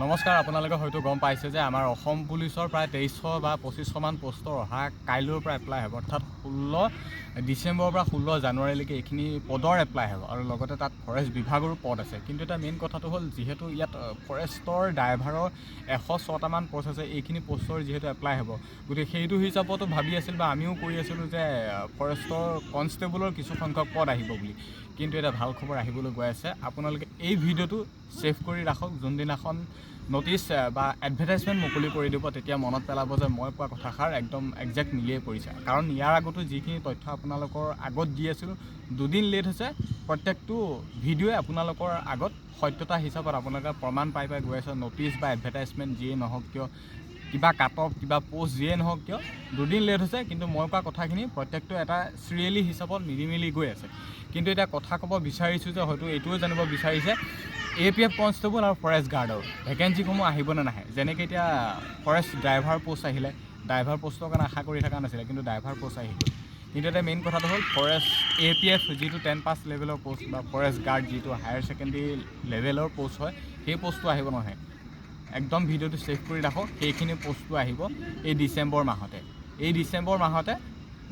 নমস্কাৰ আপোনালোকে হয়তো গম পাইছে যে আমাৰ অসম পুলিচৰ প্ৰায় তেইছশ বা পঁচিছশমান পষ্টৰ অহা কাইলৈৰ পৰা এপ্লাই হ'ব। অৰ্থাৎ ষোল্ল ডিচেম্বৰৰ পৰা ষোল্ল জানুৱাৰীলৈকে এইখিনি পদৰ এপ্লাই হ'ব আৰু লগতে তাত ফৰেষ্ট বিভাগৰো পদ আছে। কিন্তু এটা মেইন কথাটো হ'ল যিহেতু ইয়াত ফৰেষ্টৰ ড্ৰাইভাৰৰ এশ ছটামান পষ্ট আছে এইখিনি পষ্টৰ যিহেতু এপ্লাই হ'ব। গতিকে সেইটো হিচাপতো ভাবি আছিল বা আমিও কৰি আছিলোঁ যে ফৰেষ্টৰ কনষ্টেবলৰ কিছু সংখ্যক পদ আহিব বুলি। কিন্তু এটা ভালো খবৰ আহিবলৈ গৈ আছে। আপোনালোকে এই ভিডিঅ'টো ছেভ কৰি ৰাখক। যোনদিনাখন ন'টিছ আ, বা এডভাৰটাইজমেণ্ট মুকলি কৰি দিব তেতিয়া মনত পেলাব যে মই কোৱা কথাষাৰ একদম একজেক্ট মিলিয়ে পৰিছে। কাৰণ ইয়াৰ আগতো যিখিনি তথ্য আপোনালোকৰ আগত দি আছিলোঁ দুদিন লেট হৈছে। প্ৰত্যেকটো ভিডিঅ'ই আপোনালোকৰ আগত সত্যতা হিচাপত আপোনালোকে প্ৰমাণ পাই পাই গৈ আছে। ন'টিছ বা এডভাৰটাইজমেণ্ট যিয়ে নহওক কিয় কিবা কাট অফ কিবা পষ্ট যিয়ে নহওক কিয়, দুদিন লেট হৈছে, কিন্তু মই কোৱা কথাখিনি প্ৰত্যেকটো এটা চিৰিয়েলি হিচাপত মিলি মিলি গৈ আছে। কিন্তু এতিয়া কথা ক'ব বিচাৰিছোঁ যে হয়তো এইটোও জানিব বিচাৰিছে এ পি এফ কনষ্টেবল আৰু ফৰেষ্ট গাৰ্ডৰ ভেকেঞ্চিসমূহ আহিব নে নাহে? যেনেকৈ এতিয়া ফৰেষ্ট ড্ৰাইভাৰ পষ্ট আহিলে ড্ৰাইভাৰ পষ্টৰ কাৰণে আশা কৰি থকা নাছিলে, কিন্তু ড্ৰাইভাৰ পষ্ট আহিল কিন্তু এতিয়া মেইন কথাটো হ'ল ফৰেষ্ট এ পি এফ যিটো টেন পাছ লেভেলৰ পষ্ট বা ফৰেষ্ট গাৰ্ড যিটো হায়াৰ ছেকেণ্ডেৰী লেভেলৰ পষ্ট হয়, সেই পষ্টটো আহিব নাহে। একদম ভিডিঅ'টো ছেভ কৰি ৰাখক সেইখিনি পষ্টটো আহিব এই ডিচেম্বৰ মাহতে। এই ডিচেম্বৰ মাহতে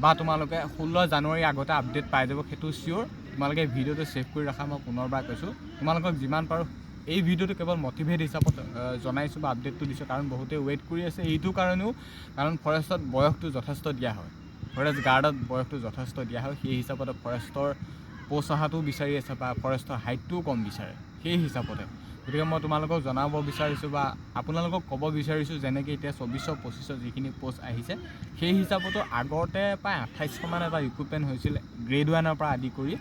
বা তোমালোকে ষোল্ল জানুৱাৰীৰ আগতে আপডেট পাই যাব, সেইটো চিয়'ৰ তোমালোকে ভিডিঅ'টো ছেভ কৰি ৰখা, মই পুনৰবাৰ কৈছোঁ। তোমালোকক যিমান পাৰোঁ এই ভিডিঅ'টো কেৱল মটিভেট হিচাপত জনাইছোঁ বা আপডেটটো দিছোঁ, কাৰণ বহুতে ৱেইট কৰি আছে এইটো কাৰণেও, কাৰণ ফৰেষ্টত বয়সটো যথেষ্ট দিয়া হয়। ফৰেষ্ট গাৰ্ডত বয়সটো যথেষ্ট দিয়া হয়, সেই হিচাপতে ফৰেষ্টৰ প'ষ্ট অহাটোও বিচাৰি আছে বা ফৰেষ্টৰ হাইটটোও কম বিচাৰে। সেই হিচাপতে। গতিকে মই তোমালোকক জনাব বিচাৰিছোঁ বা আপোনালোকক ক'ব বিচাৰিছোঁ যেনেকৈ এতিয়া চৌবিছশ পঁচিছশ যিখিনি প'ষ্ট আহিছে সেই হিচাপতো আগতে প্ৰায় আঠাইছশমান এটা ৰিক্ৰুটমেণ্ট হৈছিল গ্ৰেড ওৱানৰ পৰা আদি কৰি।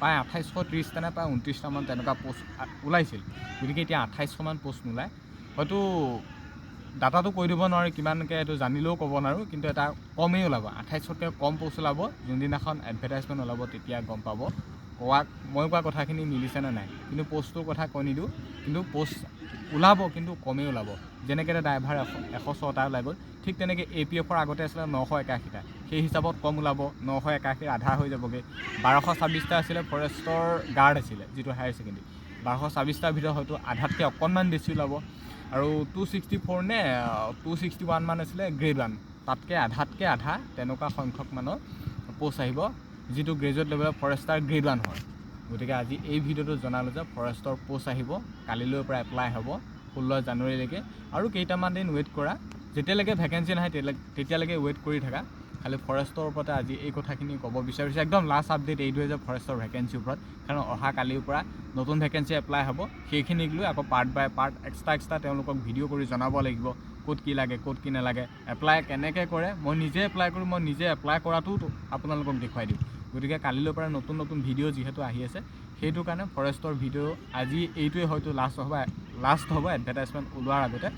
প্ৰায় আঠাইছশ ত্ৰিছটা নে প্ৰায় ঊনত্ৰিছটামান তেনেকুৱা প'ষ্ট ওলাইছিল। গতিকে এতিয়া আঠাইছশমান প'ষ্ট নোলায়। হয়তো ডাটাটো কৈ দিব নোৱাৰি কিমানকৈ এইটো জানিলেও ক'ব নোৱাৰোঁ কিন্তু এটা কমেই ওলাব। আঠাইছতকৈ কম প'ষ্ট ওলাব। যোনদিনাখন এডভাৰটাইজমেণ্ট ওলাব তেতিয়া গম পাব। কোৱা মই কোৱা কথাখিনি মিলিছেনে নাই? কিন্তু প'ষ্টটোৰ কথা কৈ নিদিওঁ কিন্তু প'ষ্ট ওলাব কিন্তু কমেই ওলাব। যেনেকৈ ড্ৰাইভাৰ এশ এশ ছটা ওলাই গ'ল ঠিক তেনেকৈ এ পি এফৰ আগতে আছিলে নশ একাশীটা। সেই হিচাপত কম ওলাব নশ একাশীৰ আধা হৈ যাবগৈ। বাৰশ ছাব্বিছটা আছিলে ফৰেষ্টৰ গাৰ্ড আছিলে যিটো হায়াৰ ছেকেণ্ডেৰী বাৰশ ছাব্বিছটাৰ ভিতৰত হয়তো আধাতকৈ অকণমান বেছি ওলাব। আৰু টু ছিক্সটি ফ'ৰ নে টু ছিক্সটি ওৱান মান আছিলে গ্ৰেড ওৱান তাতকৈ আধাতকৈ আধা তেনেকুৱা সংখ্যক মানৰ প'ষ্ট আহিব। যিটো গ্ৰেজুৱেট লেভেলৰ ফৰেষ্টাৰ গ্ৰেড ওৱান হয়। গতিকে আজি এই ভিডিঅ'টো জনালোঁ যে ফৰেষ্টৰ প'ষ্ট আহিব, কালিলৈৰ পৰা এপ্লাই হ'ব, ষোল্ল জানুৱাৰীলৈকে। আৰু কেইটামান দিন ৱেইট কৰা, যেতিয়ালৈকে ভেকেঞ্চি নাহে তেতিয়ালৈকে ৱেইট কৰি থাকা। খালি ফৰেষ্টৰ ওপৰতে আজি এই কথাখিনি ক'ব বিচাৰিছোঁ। একদম লাষ্ট আপডেট এইটোৱে যে ফৰেষ্টৰ ভেকেঞ্চিৰ ওপৰত। কাৰণ অহা কালিৰ পৰা নতুন ভেকেঞ্চি এপ্লাই হ'ব, সেইখিনিক লৈ আকৌ part by part extra extra তেওঁলোকক ভিডিঅ' কৰি জনাব লাগিব। ক'ত কি লাগে, ক'ত কি নালাগে। এপ্লাই কেনেকৈ কৰে, মই নিজে এপ্লাই কৰোঁ, মই নিজে এপ্লাই কৰাটোও আপোনালোকক দেখুৱাই দিম। গতিকে কালিলৈৰ পৰা নতুন নতুন ভিডিঅ' যিহেতু আহি আছে, সেইটো কাৰণে ফৰেষ্টৰ ভিডিঅ' আজি এইটোৱে হয়তো লাষ্ট হ'ব লাষ্ট হ'ব এডভাৰটাইজমেণ্ট ওলোৱাৰ আগতে।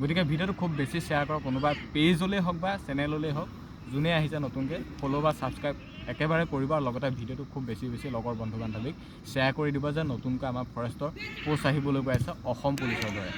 গতিকে ভিডিঅ'টো খুব বেছি শ্বেয়াৰ কৰক, কোনোবা পেজলৈ হওক বা চেনেললৈ হওক, যোনে আহিছে নতুনকৈ ফ'ল' বা ছাবস্ক্ৰাইব একেবাৰে কৰিব আৰু লগতে ভিডিঅ'টো খুব বেছি বেছি লগৰ বন্ধু বান্ধৱীক শ্বেয়াৰ কৰি দিব যে নতুনকৈ আমাৰ ফৰেষ্টৰ প'ষ্ট আহিবলৈ গৈ আছে অসম পুলিচৰ দৰে।